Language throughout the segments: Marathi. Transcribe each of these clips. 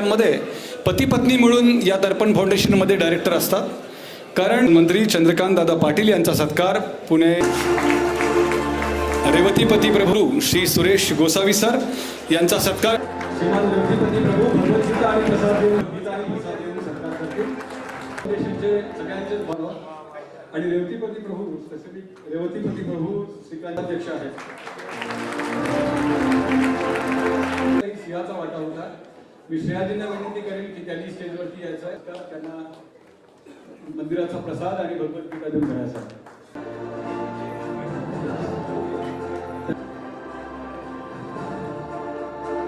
मध्ये पती पत्नी मिळून या दर्पण फाउंडेशनमध्ये डायरेक्टर असतात. कारण मंत्री चंद्रकांत दादा पाटील यांचा सत्कार पुणे रेवतीपती प्रभू श्री सुरेश गोसावी सर यांचा सत्कार आणि रेवतीपती प्रभू स्पेसिफिक रेवतीपती प्रभू श्रीकांत अध्यक्ष आहेत सिंहाचा वाटा होता. मी श्रेयाजींना विनंती करेन की त्यांनी स्टेजवरती यायचं आहे. तर त्यांना मंदिराचा प्रसाद आणि भगवद्गीता देऊन करायचा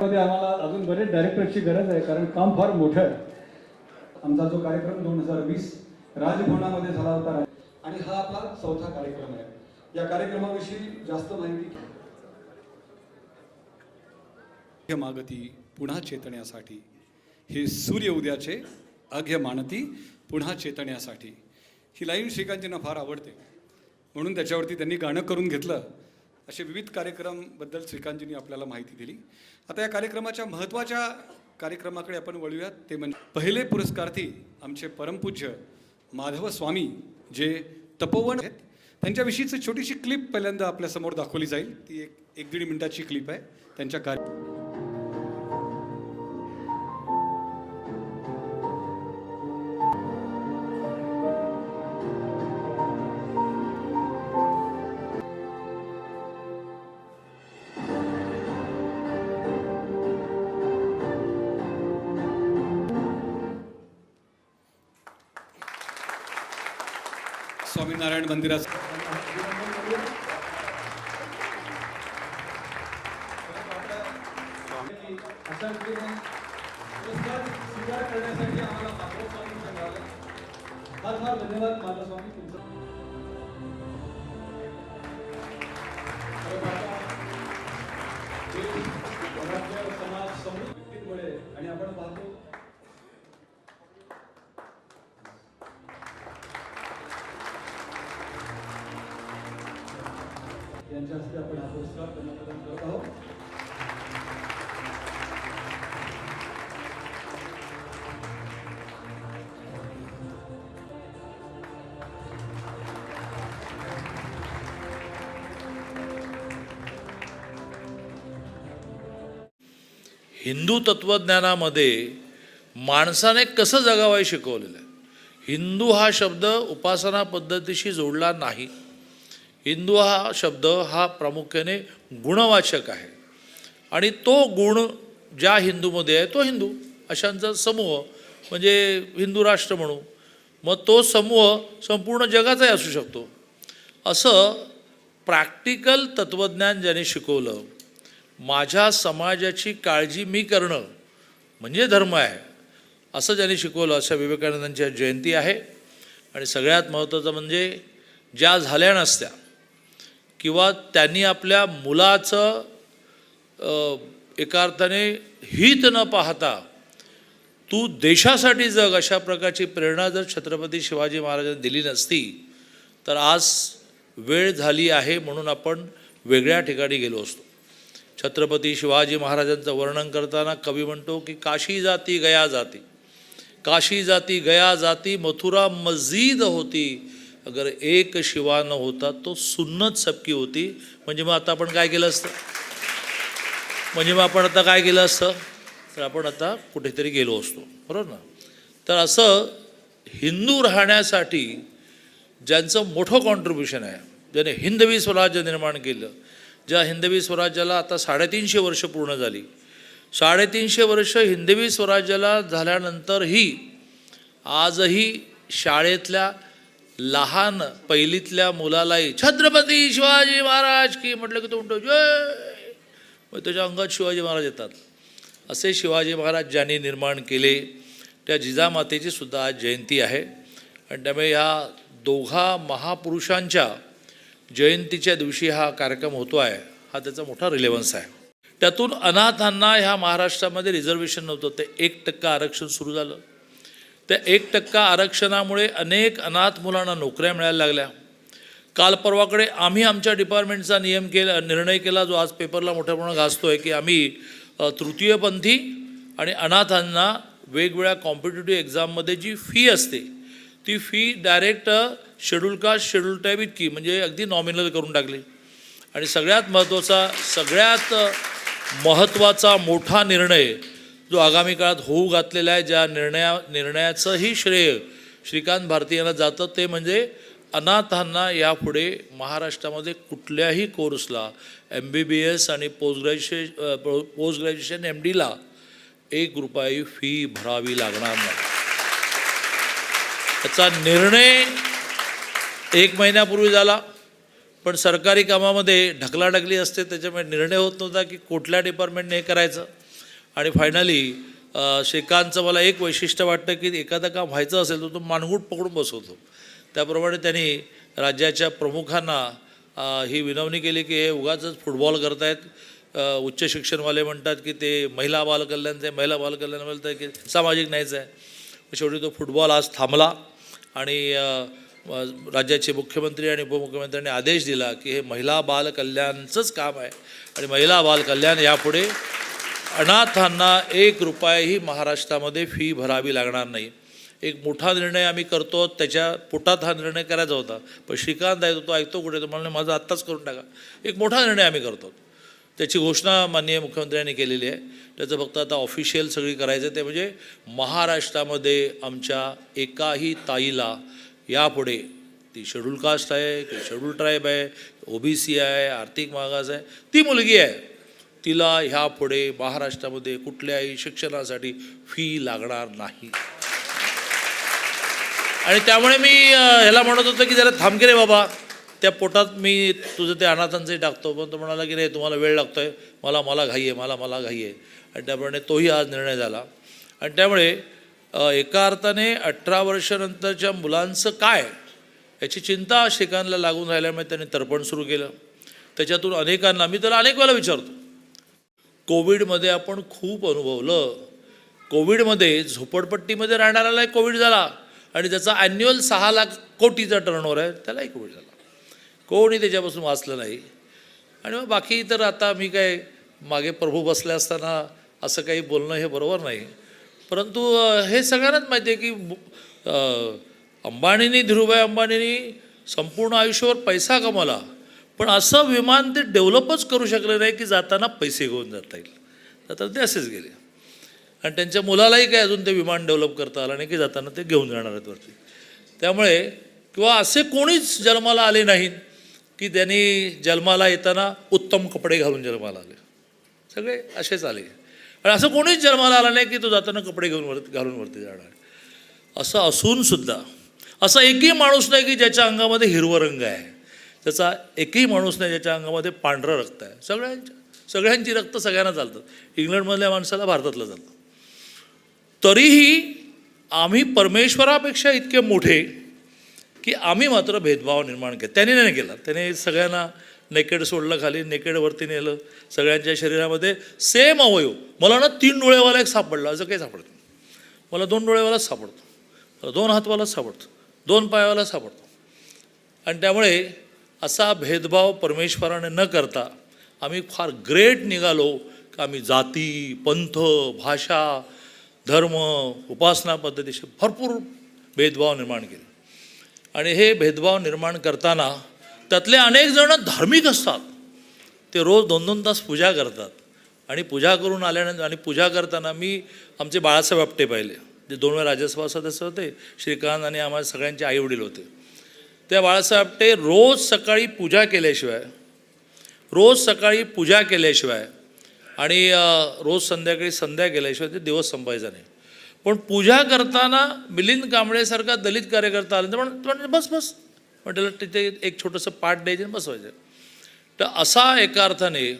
मध्ये आम्हाला अजून बरेच डायरेक्टरची गरज आहे कारण काम फार मोठं आहे. आमचा जो कार्यक्रम दोन हजार वीस राजभवनामध्ये झाला होता. आणि हा आपला चौथा कार्यक्रम आहे. या कार्यक्रमाविषयी जास्त माहिती मागती पुन्हा चेतण्यासाठी. हे सूर्य उद्याचे अघ्य मानती पुन्हा चेतण्यासाठी. ही लाईन श्रीकांतजींना फार आवडते. म्हणून त्याच्यावरती त्यांनी गाणं करून घेतलं. असे विविध कार्यक्रमबद्दल श्रीकांतजींनी आपल्याला माहिती दिली. आता या कार्यक्रमाच्या महत्त्वाच्या कार्यक्रमाकडे आपण वळूयात. ते म्हणजे पहिले पुरस्कार्थी आमचे परमपूज्य माधव स्वामी जे तपोवन आहेत त्यांच्याविषयीची छोटीशी क्लिप पहिल्यांदा आपल्यासमोर दाखवली जाईल. ती एक एक दीड मिनिटाची क्लिप आहे. त्यांच्या कार्य स्वामीनारायण मंदिराचं. धन्यवाद माधव स्वामी तुमचं समाज समृद्ध व्यक्तींमुळे आणि आपण पाहतो यांच्या हस्ते आपण हा पुरस्कार त्यांना प्रदान करत आहोत. हिंदू तत्त्वज्ञानामध्ये माणसाने कसं जगावाय शिकवलेलं आहे? हिंदू हा शब्द उपासना पद्धतीशी जोडला नाही. हिंदू हा शब्द हा प्रामुख्याने गुणवाचक आहे. आणि तो गुण ज्या हिंदूमध्ये आहे तो हिंदू अशांचा समूह म्हणजे हिंदू राष्ट्र म्हणू मग तो समूह संपूर्ण जगाचाही असू शकतो. असं प्रॅक्टिकल तत्त्वज्ञान ज्याने शिकवलं माझ्या समाजाची काळजी मी करणं म्हणजे धर्म आहे. असं ज्यांनी शिकवलं अशा विवेकानंदांच्या जयंती आहे. आणि सगळ्यात महत्त्वाचं म्हणजे ज्या झाल्या नसत्या किंवा त्यांनी आपल्या मुलाचं एका अर्थाने हित न पाहता तू देशासाठी जग अशा प्रकारची प्रेरणा जर छत्रपती शिवाजी महाराजांनी दिली नसती तर आज वेळ झाली आहे म्हणून आपण वेगळ्या ठिकाणी गेलो असतो. छत्रपती शिवाजी महाराजांचं वर्णन करताना कवी म्हणतो की काशी जाती गया जाती काशी जाती गया जाती मथुरा मजीद होती अगर एक शिवा न होता तो सुन्नत सबकी होती. म्हणजे मग आता आपण काय केलं असतं? म्हणजे मग आपण आता काय केलं असतं? तर आपण आता कुठेतरी गेलो असतो. बरोबर ना? तर असं हिंदू राहण्यासाठी ज्यांचं मोठं कॉन्ट्रीब्युशन आहे ज्याने हिंदवी स्वराज्य निर्माण केलं ज्या हिंदवी स्वराज्याला आता साडेतीनशे वर्ष पूर्ण झाली. साडेतीनशे वर्ष हिंदवी स्वराज्याला झाल्यानंतरही आजही शाळेतल्या लहान पहिलीतल्या मुलालाही छत्रपती शिवाजी महाराज की म्हटलं की तो म्हणतो जय! मग त्याच्या अंगात शिवाजी महाराज येतात. असे शिवाजी महाराज ज्यांनी निर्माण केले त्या जिजामातेची सुद्धा आज जयंती आहे. आणि त्यामुळे ह्या दोघा महापुरुषांच्या जयंतीच्या दिवशी हा कार्यक्रम होतो आहे. हा त्याचा मोठा रिलेव्हन्स आहे. त्यातून अनाथांना ह्या महाराष्ट्रामध्ये रिझर्वेशन नव्हतं. ते एक टक्का आरक्षण सुरू झालं. त्या एक टक्का आरक्षणामुळे अनेक अनाथ मुलांना नोकऱ्या मिळायला लागल्या. काल परवाकडे आम्ही आमच्या डिपार्टमेंटचा नियम केला निर्णय केला जो आज पेपरला मोठ्या प्रमाणात घासतो आहे की आम्ही तृतीयपंथी आणि अनाथांना वेगवेगळ्या कॉम्पिटेटिव्ह एक्झाममध्ये जी फी असते ती fee direct schedule caste schedule type इतकी म्हणजे अगदी नॉमिनल करून टाकली. आणि सगळ्यात महत्त्वाचा सगळ्यात महत्त्वाचा मोठा निर्णय जो आगामी काळात होऊ घातलेला आहे ज्या निर्णया निर्णयाचंही श्रेय श्रीकांत भारती यांना जातं ते म्हणजे अनाथांना यापुढे महाराष्ट्रामध्ये कुठल्याही कोर्सला एम बी बी एस आणि post graduation post graduation M डीला एक रुपयाही फी भरावी लागणार नाही. त्याचा निर्णय एक महिन्यापूर्वी झाला पण सरकारी कामामध्ये ढकलाढकली असते त्याच्यामुळे निर्णय होत नव्हता की कुठल्या डिपार्टमेंटने हे करायचं. आणि फायनली श्रीकांतचं मला एक वैशिष्ट्य वाटतं की एखादं काम व्हायचं असेल तर तो मानगूट पकडून बसवतो. त्याप्रमाणे त्यांनी राज्याच्या प्रमुखांना ही विनवणी केली की हे उगाच फुटबॉल करतायत. उच्च शिक्षणवाले म्हणतात की ते महिला बालकल्याणचं आहे महिला बालकल्याण म्हणतात की सामाजिक न्यायचं आहे. शेवटी तो फुटबॉल आज थांबला आणि राज्याचे मुख्यमंत्री आणि उपमुख्यमंत्र्यांनी आदेश दिला की हे महिला बालकल्याणचंच काम आहे. आणि महिला बालकल्याण यापुढे अनाथांना एक रुपयाही महाराष्ट्रामध्ये फी भरावी लागणार नाही. एक मोठा निर्णय आम्ही करतो त्याच्या पोटात हा निर्णय करायचा होता. पण श्रीकांत आहे तो ऐकतो कुठे तो म्हणले माझा आत्ताच करून टाका. एक मोठा निर्णय आम्ही करतो. त्याची घोषणा माननीय मुख्यमंत्र्यांनी केलेली आहे. त्याचं फक्त आता ऑफिशियल सगळी करायचं ते म्हणजे महाराष्ट्रामध्ये आमच्या एकाही ताईला यापुढे ती शेड्यूल कास्ट आहे की शेड्यूल ट्राईब आहे ओबीसी आहे आर्थिक मागास आहे ती मुलगी आहे. तिला ह्यापुढे महाराष्ट्रामध्ये कुठल्याही शिक्षणासाठी फी लागणार नाही. आणि त्यामुळे मी ह्याला म्हणत होतो की जरा थांबके रे बाबा त्या पोटात मी तुझं ते अनाथांचंही टाकतो. पण तो म्हणाला की नाही तुम्हाला वेळ लागतो आहे मला मला घाई आहे मला मला घाई आहे. आणि त्याप्रमाणे तोही आज निर्णय झाला. आणि त्यामुळे एका अर्थाने अठरा वर्षानंतरच्या मुलांचं काय याची चिंता श्रीकांतला लागून राहिल्यामुळे त्यांनी तर्पण सुरू केलं. त्याच्यातून अनेकांना मी त्याला अनेक वेळा विचारतो कोविडमध्ये आपण खूप अनुभवलं. कोविडमध्ये झोपडपट्टीमध्ये राहणाऱ्यालाही कोविड झाला आणि त्याचा ॲन्युअल सहा लाख कोटीचा टर्नओव्हर आहे त्यालाही कोविड झाला. कोणी त्याच्यापासून वाचलं नाही. आणि मग बाकी तर आता मी काय मागे प्रभू बसले असताना असं काही बोलणं हे बरोबर नाही. परंतु हे सगळ्यांनाच माहिती आहे की अंबाणींनी धीरूभाई अंबानीनी संपूर्ण आयुष्यावर पैसा कमवला. पण असं विमान ते डेव्हलपच करू शकले नाही की जाताना पैसे घेऊन जाता येईल. तर ते असेच गेले. आणि त्यांच्या मुलालाही काय अजून ते विमान डेव्हलप करता आलं नाही की जाताना ते घेऊन जाणार आहेत वरती. त्यामुळे किंवा असे कोणीच जन्माला आले नाहीत की त्यांनी जन्माला येताना उत्तम कपडे घालून जन्माला आले. सगळे असेच आले. आणि असं कोणीच जन्माला आलं नाही की तो जाताना कपडे घेऊन वरती घालून वरती जाणार असं असूनसुद्धा असा एकही माणूस नाही की ज्याच्या अंगामध्ये हिरवं रंग आहे. त्याचा एकही माणूस नाही ज्याच्या अंगामध्ये पांढरं रक्त आहे. सगळ्यांच्या सगळ्यांची रक्त सगळ्यांना चालतात इंग्लंडमधल्या माणसाला भारतातलं चालतं. तरीही आम्ही परमेश्वरापेक्षा इतके मोठे की आम्ही मात्र भेदभाव निर्माण केला. त्याने नाही केला. त्याने सगळ्यांना नेकेड सोडलं खाली नेकेडवरती नेलं. सगळ्यांच्या शरीरामध्ये सेम अवयव. मला ना तीन डोळेवाला एक सापडला. असं काही सापडत मला दोन डोळेवालाच सापडतो. मला दोन हातवालाच सापडतो. दोन पायावाला सापडतो. आणि त्यामुळे असा भेदभाव परमेश्वराने न करता आम्ही फार ग्रेट निघालो की आम्ही जाती पंथ भाषा धर्म उपासना पद्धतीचे भरपूर भेदभाव निर्माण केले. आणि हे भेदभाव निर्माण करताना त्यातले अनेक जण धार्मिक असतात. ते रोज दोन दोन तास पूजा करतात. आणि पूजा करून आल्यानंतर आणि पूजा करताना मी आमचे बाळासाहेब आपटे पाहिले. जे दोन वेळा राज्यसभा सदस्य होते श्रीकांत आणि आम्हाला सगळ्यांचे आईवडील होते. त्या बाळासाहेब ते रोज सकाळी पूजा केल्याशिवाय रोज सकाळी पूजा केल्याशिवाय आणि रोज संध्याकाळी संध्या केल्याशिवाय ते दिवस संपायचा नाही. पण पूजा करताना मिलिंद कांबळेसारखा दलित कार्यकर्ता आला तर म्हण बस बस. म्हटलं तिथे एक छोटंसं पाठ द्यायचं आणि बसवायचं. तर असा एका अर्थाने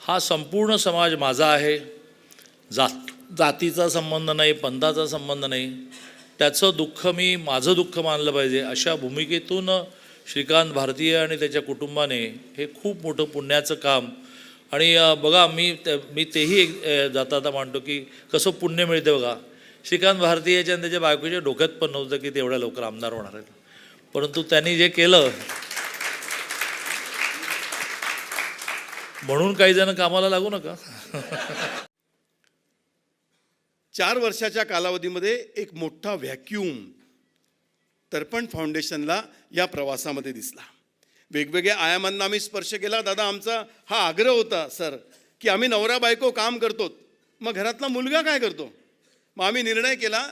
हा संपूर्ण समाज माझा आहे. जात जातीचा संबंध नाही पंथाचा संबंध नाही. त्याचं दुःख मी माझं दुःख मानलं पाहिजे. अशा भूमिकेतून श्रीकांत भारतीय आणि त्याच्या कुटुंबाने हे खूप मोठं पुण्याचं काम आणि बघा मी ते- मी तेही एक, जाता जाता मांडतो की कसं पुण्य मिळते बघा. श्रीकांत भारतीयाच्या आणि त्याच्या बायकोच्या डोक्यात पण नव्हतं की ते एवढ्या लवकर आमदार होणार आहेत. परंतु त्यांनी जे केलं म्हणून काही जण कामाला लागू नका. चार वर्षाच्या कालावधीमध्ये एक मोठा व्हॅक्यूम तर्पण फाउंडेशनला या प्रवासामध्ये दिसला. वेगवेगळ्या आयामांना आम्ही स्पर्श केला दादा आमचा हा आग्रह होता सर की आम्ही नवरा बायको काम करतो मग घरातला मुलगा काय करतो? मग आम्ही निर्णय केला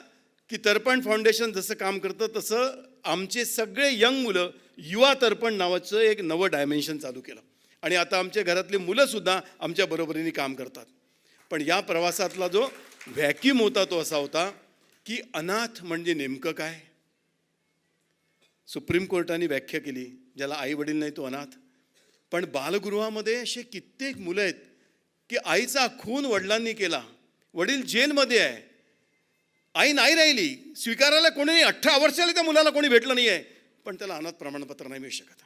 की तर्पण फाउंडेशन जसं काम करतं तसं आमचे सगळे यंग मुलं युवा तर्पण नावाचं एक नवं डायमेन्शन चालू केलं. आणि आता आमच्या घरातली मुलंसुद्धा आमच्या बरोबरीने काम करतात. पण या प्रवासातला जो व्हॅक्यूम होता तो असा होता की अनाथ म्हणजे नेमकं काय? सुप्रीम कोर्टाने व्याख्या केली ज्याला आई वडील नाही तो अनाथ. पण बालगृहामध्ये असे कित्येक मुलं आहेत की आईचा खून वडिलांनी केला. वडील जेलमध्ये आहे. आई नाही राहिली. स्वीकारायला कोणी नाही. अठरा वर्षाला त्या मुलाला कोणी भेटलं नाही आहे पण त्याला अनाथ प्रमाणपत्र नाही मिळू शकत.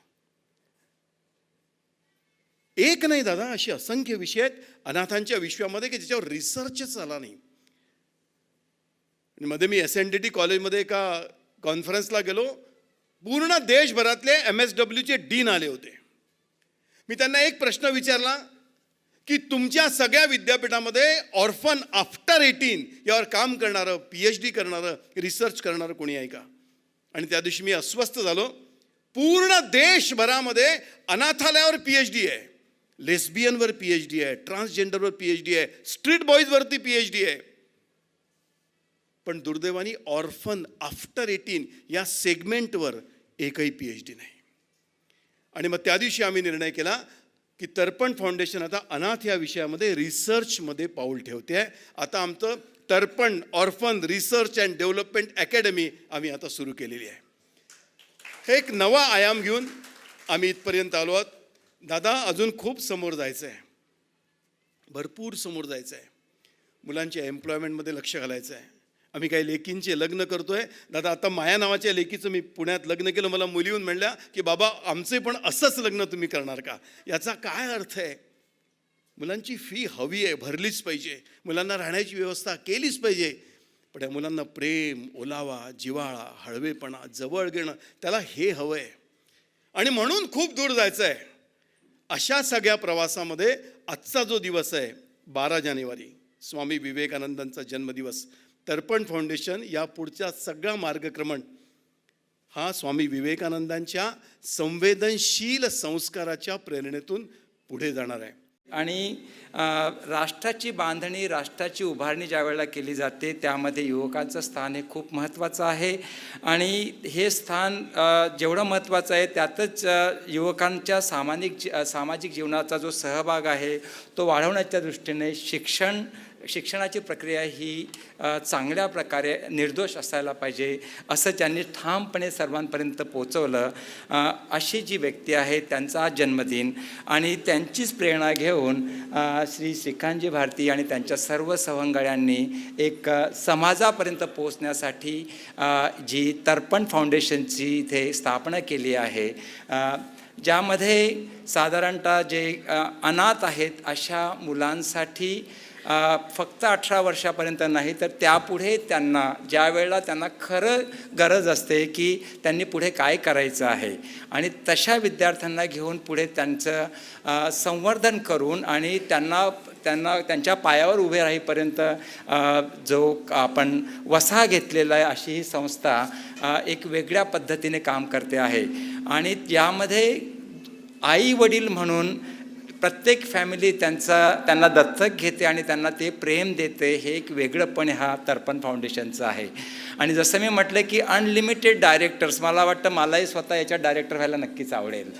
एक नाही दादा अशी असंख्य विषय आहेत अनाथांच्या विश्वामध्ये की ज्याच्यावर रिसर्चच झाला नाही. मध्ये मी एस एन डी टी कॉलेजमध्ये एका कॉन्फरन्सला गेलो. पूर्ण देशभरातले एम एस डब्ल्यूचे डीन आले होते. मी त्यांना एक प्रश्न विचारला की तुमच्या सगळ्या विद्यापीठामध्ये ऑर्फन आफ्टर एटीन यावर काम करणारं पी एच डी करणारं रिसर्च करणारं कोणी आहे का? आणि त्या दिवशी मी अस्वस्थ झालो. पूर्ण देशभरामध्ये अनाथालयावर पी एच डी आहे. लेस्बियनवर पी एच डी आहे. ट्रान्सजेंडरवर पी एच डी आहे. स्ट्रीट बॉईजवरती पी एच डी आहे. पण दुर्दैवानी ऑर्फन आफ्टर एटीन या सेगमेंटवर एकही पी एच डी नाही. आणि मग त्या दिवशी आम्ही निर्णय केला की तर्पण फाउंडेशन आता अनाथ या विषयामध्ये रिसर्चमध्ये पाऊल ठेवते. आहे आता आमचं Tarpan orphan research and development academy आम्ही आता सुरू केलेली आहे. हे एक नवा आयाम घेऊन आम्ही इथपर्यंत आलो आहोत. दादा अजून खूप समोर जायचं आहे. भरपूर समोर जायचं आहे. मुलांच्या एम्प्लॉयमेंटमध्ये लक्ष घालायचं आहे. आम्ही काही लेकींचे लग्न करतोय. दादा आता माया नावाच्या लेकीचं मी पुण्यात लग्न केलं. मला मुली येऊन म्हणल्या की बाबा आमचे पण असंच लग्न तुम्ही करणार का? याचा काय अर्थ आहे? मुलांची फी हवी आहे भरलीच पाहिजे. मुलांना राहण्याची व्यवस्था केलीच पाहिजे. पण या मुलांना प्रेम ओलावा जिव्हाळा हळवेपणा जवळ घेणं त्याला हे हवं आहे आणि म्हणून खूप दूर जायचं आहे अशा सगळ्या प्रवासामध्ये आजचा जो दिवस आहे बारा जानेवारी स्वामी विवेकानंदांचा जन्मदिवस. तर्पण फाउंडेशन या पुढच्या सगळा मार्गक्रमण हा स्वामी विवेकानंदांच्या संवेदनशील संस्काराच्या प्रेरणेतून पुढे जाणार आहे. आणि राष्ट्राची बांधणी राष्ट्राची उभारणी ज्या वेळेला केली जाते त्यामध्ये युवकांचं स्थान हे खूप महत्त्वाचं आहे. आणि हे स्थान जेवढं महत्त्वाचं आहे त्यातच युवकांच्या सामाजिक जी- सामाजिक जीवनाचा जो सहभाग आहे तो वाढवण्याच्या दृष्टीने शिक्षण शिक्षणाची प्रक्रिया ही चांगल्या प्रकारे निर्दोष असायला पाहिजे असं त्यांनी ठामपणे सर्वांपर्यंत पोचवलं अशी जी व्यक्ती आहे त्यांचा जन्मदिन आणि त्यांचीच प्रेरणा घेऊन श्री श्रीकांतजी भारती आणि त्यांच्या सर्व सवंगड्यांनी एक समाजापर्यंत पोचण्यासाठी जी तर्पण फाउंडेशनची इथे स्थापना केली आहे ज्यामध्ये साधारणतः जे अनाथ आहेत अशा मुलांसाठी फक्त अठरा वर्षापर्यंत नाही तर त्यापुढे त्यांना ज्या वेळेला त्यांना खरं गरज असते की त्यांनी पुढे काय करायचं आहे. आणि तशा विद्यार्थ्यांना घेऊन पुढे त्यांचं संवर्धन करून आणि त्यांना त्यांना त्यांच्या पायावर उभे राहीपर्यंत जो आपण वसा घेतलेला आहे अशी ही संस्था एक वेगळ्या पद्धतीने काम करते आहे. आणि यामध्ये आई वडील म्हणून प्रत्येक फॅमिली त्यांचा त्यांना दत्तक घेते आणि त्यांना ते प्रेम देते हे एक वेगळंपण हा तर्पण फाउंडेशनचं आहे. आणि जसं मी म्हटलं की अनलिमिटेड डायरेक्टर्स मला वाटतं मलाही स्वतः याच्यात डायरेक्टर व्हायला नक्कीच आवडेल.